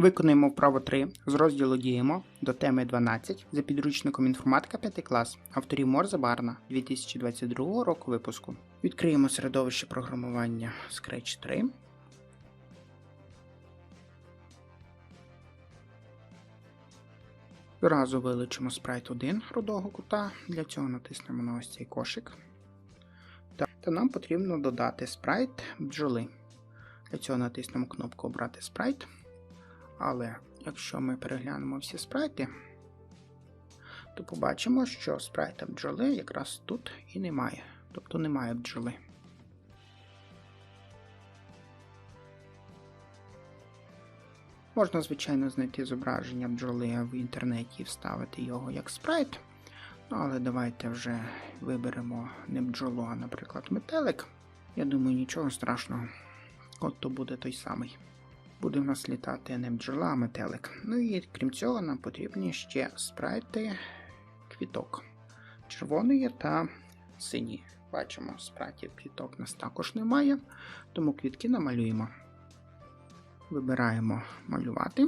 Виконуємо вправо 3 з розділу Діємо до теми 12 за підручником інформатика 5 клас авторів Морза Барна 2022 року випуску. Відкриємо середовище програмування Scratch 3. Зразу вилучимо спрайт 1 рудого кута. Для цього натиснемо на ось цей кошик. Та, нам потрібно додати спрайт бджоли. Для цього натиснемо кнопку Обрати спрайт. Але якщо ми переглянемо всі спрайти, то побачимо, що спрайта бджоли якраз тут і немає. Тобто немає бджоли. Можна, звичайно, знайти зображення бджоли в інтернеті і вставити його як спрайт. Ну, але давайте вже виберемо не бджолу, а, наприклад, метелик. Я думаю, нічого страшного. От то буде той самий буде в нас літати не бджола, а метелик. Ну і крім цього, нам потрібні ще спрайти квіток червоної та сині. Бачимо, спрайтів квіток у нас також немає, тому квітки намалюємо. Вибираємо малювати.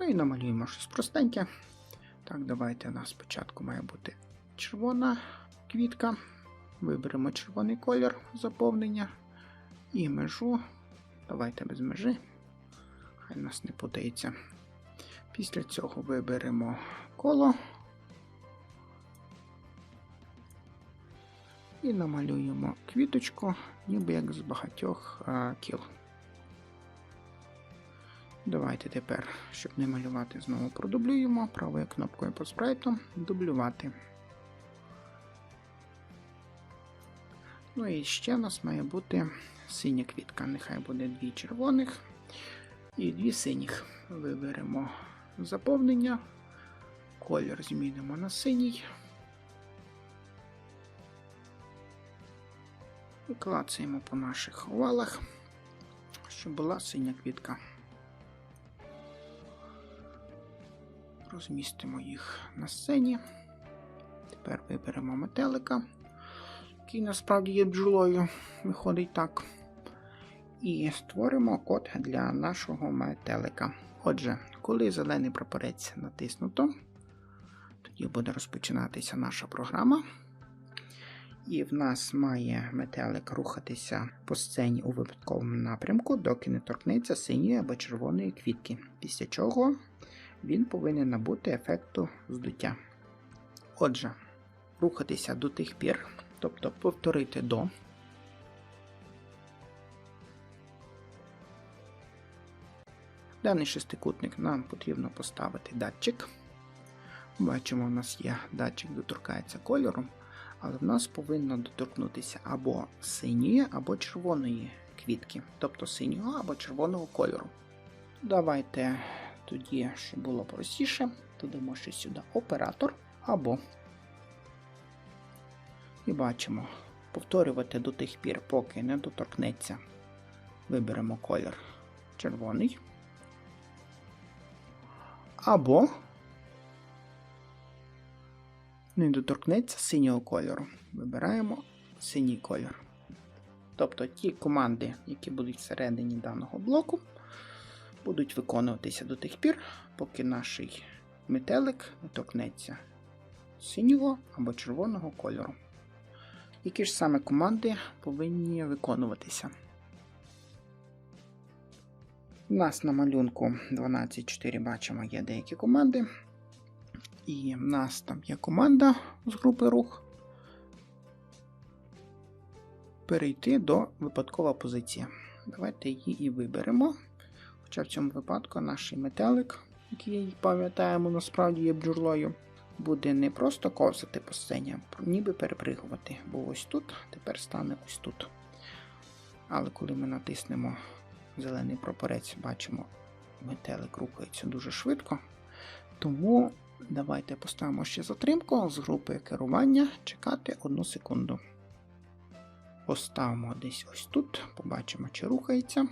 Ну і намалюємо щось простеньке. Так, давайте у нас спочатку має бути червона квітка. Виберемо червоний колір заповнення і межу Давайте без межі. Хай нас не путається. Після цього виберемо коло і намалюємо квіточку, ніби як з багатьох а, кіл. Давайте тепер, щоб не малювати, знову продублюємо правою кнопкою по спрайту дублювати. Ну і ще в нас має бути синя квітка. Нехай буде дві червоних і дві синіх. Виберемо заповнення, колір змінимо на синій. І клацаємо по наших овалах, щоб була синя квітка. Розмістимо їх на сцені. Тепер виберемо метелика який насправді є бджолою, виходить так. І створимо код для нашого метелика. Отже, коли зелений прапорець натиснуто, тоді буде розпочинатися наша програма. І в нас має метелик рухатися по сцені у випадковому напрямку, доки не торкнеться синьої або червоної квітки, після чого він повинен набути ефекту здуття. Отже, рухатися до тих пір, Тобто повторити до. Даний шестикутник нам потрібно поставити датчик. Бачимо, у нас є датчик, доторкається кольором, але в нас повинно доторкнутися або синьої, або червоної квітки, тобто синього або червоного кольору. Давайте тоді, щоб було простіше, додамо ще сюди оператор або і бачимо, повторювати до тих пір, поки не доторкнеться. Виберемо колір червоний. Або не доторкнеться синього кольору. Вибираємо синій кольор. Тобто ті команди, які будуть всередині даного блоку, будуть виконуватися до тих пір, поки наш метелик не торкнеться синього або червоного кольору які ж саме команди повинні виконуватися. У нас на малюнку 12.4 бачимо є деякі команди. І в нас там є команда з групи рух. Перейти до випадкова позиція. Давайте її і виберемо. Хоча в цьому випадку наш метелик, який пам'ятаємо, насправді є бджорлою буде не просто ковзати по сцені, а ніби перепригувати. Бо ось тут, тепер стане ось тут. Але коли ми натиснемо зелений прапорець, бачимо, метелик рухається дуже швидко. Тому давайте поставимо ще затримку з групи керування чекати одну секунду. Поставимо десь ось тут, побачимо, чи рухається.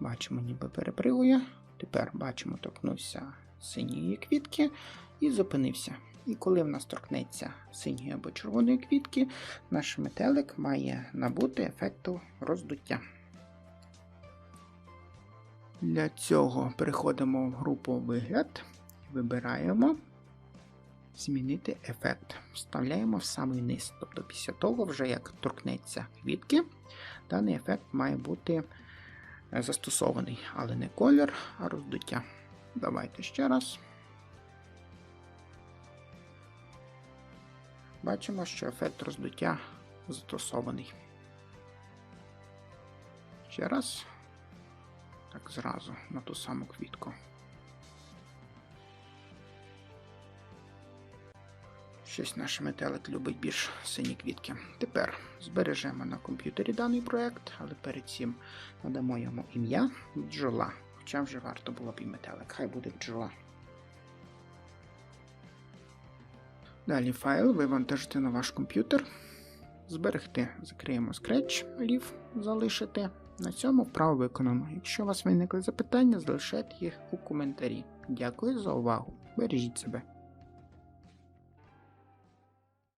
Бачимо, ніби перепригує. Тепер бачимо, торкнувся синьої квітки і зупинився. І коли в нас торкнеться синьої або червоної квітки, наш метелик має набути ефекту роздуття. Для цього переходимо в групу вигляд, вибираємо змінити ефект. Вставляємо в самий низ. Тобто після того, вже як торкнеться квітки, даний ефект має бути е, застосований, але не колір, а роздуття. Давайте ще раз. Бачимо, що ефект роздуття застосований. Ще раз. Так, зразу на ту саму квітку. Щось наш метелик любить більш сині квітки. Тепер збережемо на комп'ютері даний проект, але перед цим надамо йому ім'я бджола. Хоча вже варто було б і метелик. Хай буде бджола. Далі файл вивантажити на ваш комп'ютер. Зберегти. Закриємо Scratch, лів залишити. На цьому вправо виконано. Якщо у вас виникли запитання, залишайте їх у коментарі. Дякую за увагу. Бережіть себе.